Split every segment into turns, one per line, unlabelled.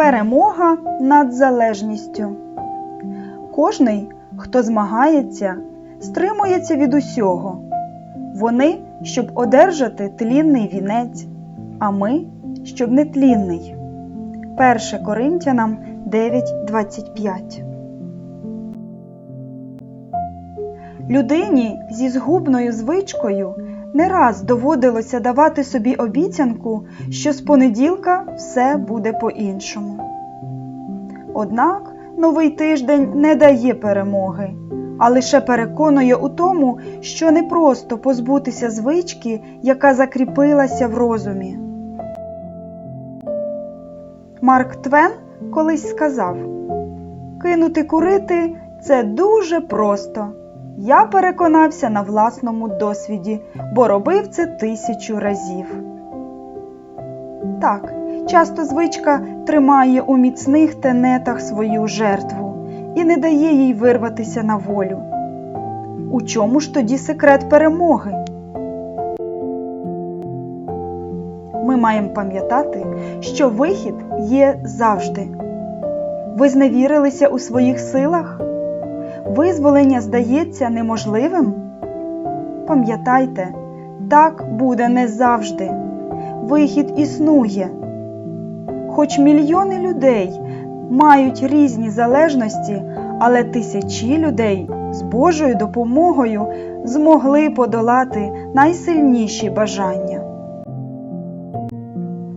Перемога над залежністю. Кожний, хто змагається, стримується від усього. Вони, щоб одержати тлінний вінець, а ми, щоб не тлінний. 1 Коринтянам 9.25 Людині зі згубною звичкою не раз доводилося давати собі обіцянку, що з понеділка все буде по-іншому. Однак новий тиждень не дає перемоги, а лише переконує у тому, що не просто позбутися звички, яка закріпилася в розумі. Марк Твен колись сказав: Кинути курити це дуже просто. Я переконався на власному досвіді, бо робив це тисячу разів. Так, часто звичка тримає у міцних тенетах свою жертву і не дає їй вирватися на волю. У чому ж тоді секрет перемоги? Ми маємо пам'ятати, що вихід є завжди. Ви зневірилися у своїх силах? Визволення здається неможливим? Пам'ятайте, так буде не завжди. Вихід існує. Хоч мільйони людей мають різні залежності, але тисячі людей з Божою допомогою змогли подолати найсильніші бажання.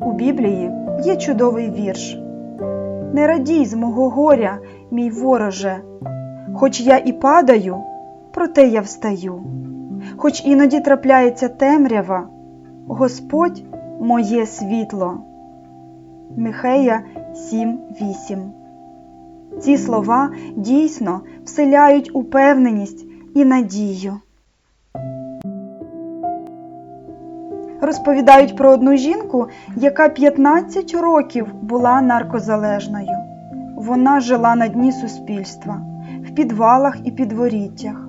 У Біблії є чудовий вірш. Не радій з мого горя, мій вороже, хоч я і падаю, проте я встаю. Хоч іноді трапляється темрява, Господь моє світло. Михея 7.8 Ці слова дійсно вселяють упевненість і надію. Розповідають про одну жінку, яка 15 років була наркозалежною. Вона жила на дні суспільства, в підвалах і підворіттях,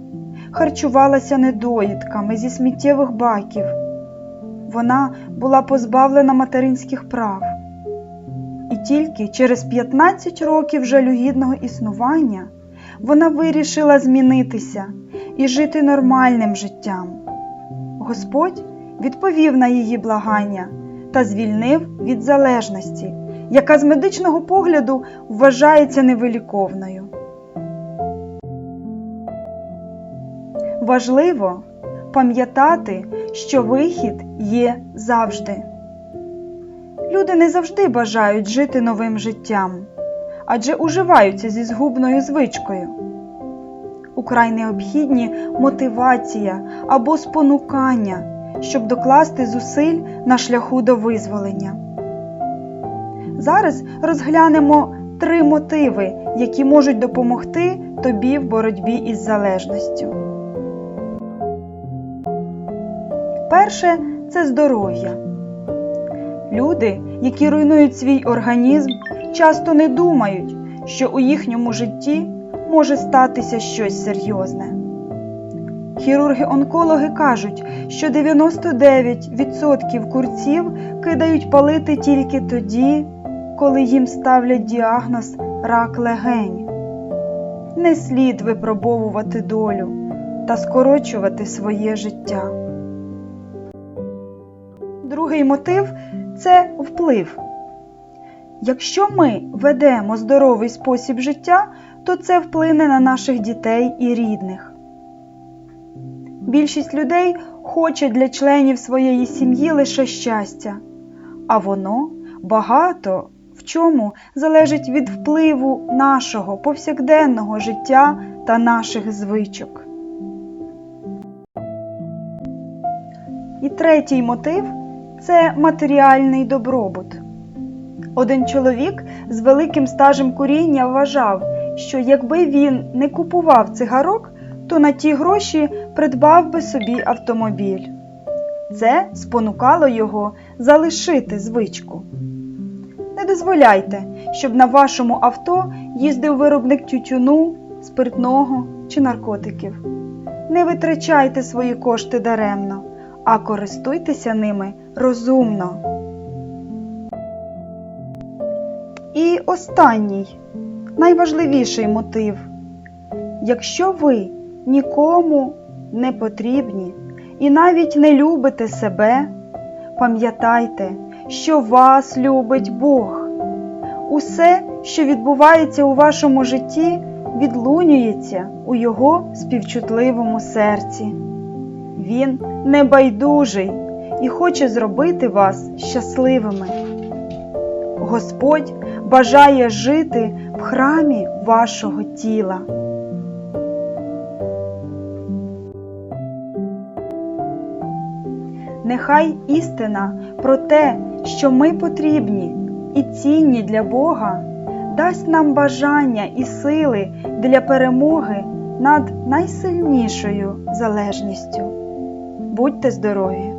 харчувалася недоїдками зі сміттєвих баків. Вона була позбавлена материнських прав. І тільки через 15 років жалюгідного існування вона вирішила змінитися і жити нормальним життям. Господь відповів на її благання та звільнив від залежності, яка з медичного погляду вважається невиліковною. Важливо пам'ятати, що вихід є завжди. Люди не завжди бажають жити новим життям, адже уживаються зі згубною звичкою. Украй необхідні мотивація або спонукання, щоб докласти зусиль на шляху до визволення. Зараз розглянемо три мотиви, які можуть допомогти тобі в боротьбі із залежністю. Перше це здоров'я. Люди, які руйнують свій організм, часто не думають, що у їхньому житті може статися щось серйозне. Хірурги-онкологи кажуть, що 99% курців кидають палити тільки тоді, коли їм ставлять діагноз рак легень. Не слід випробовувати долю та скорочувати своє життя. Другий мотив це вплив. Якщо ми ведемо здоровий спосіб життя, то це вплине на наших дітей і рідних. Більшість людей хоче для членів своєї сім'ї лише щастя, а воно багато в чому залежить від впливу нашого повсякденного життя та наших звичок. І третій мотив це матеріальний добробут. Один чоловік з великим стажем куріння вважав, що якби він не купував цигарок, то на ті гроші придбав би собі автомобіль. Це спонукало його залишити звичку. Не дозволяйте, щоб на вашому авто їздив виробник тютюну, спиртного чи наркотиків. Не витрачайте свої кошти даремно, а користуйтеся ними розумно. І останній, найважливіший мотив. Якщо ви нікому не потрібні і навіть не любите себе, пам'ятайте, що вас любить Бог. Усе, що відбувається у вашому житті, відлунюється у Його співчутливому серці. Він небайдужий і хоче зробити вас щасливими. Господь бажає жити в храмі вашого тіла. Нехай істина про те, що ми потрібні і цінні для Бога, дасть нам бажання і сили для перемоги над найсильнішою залежністю. Будьте здорові!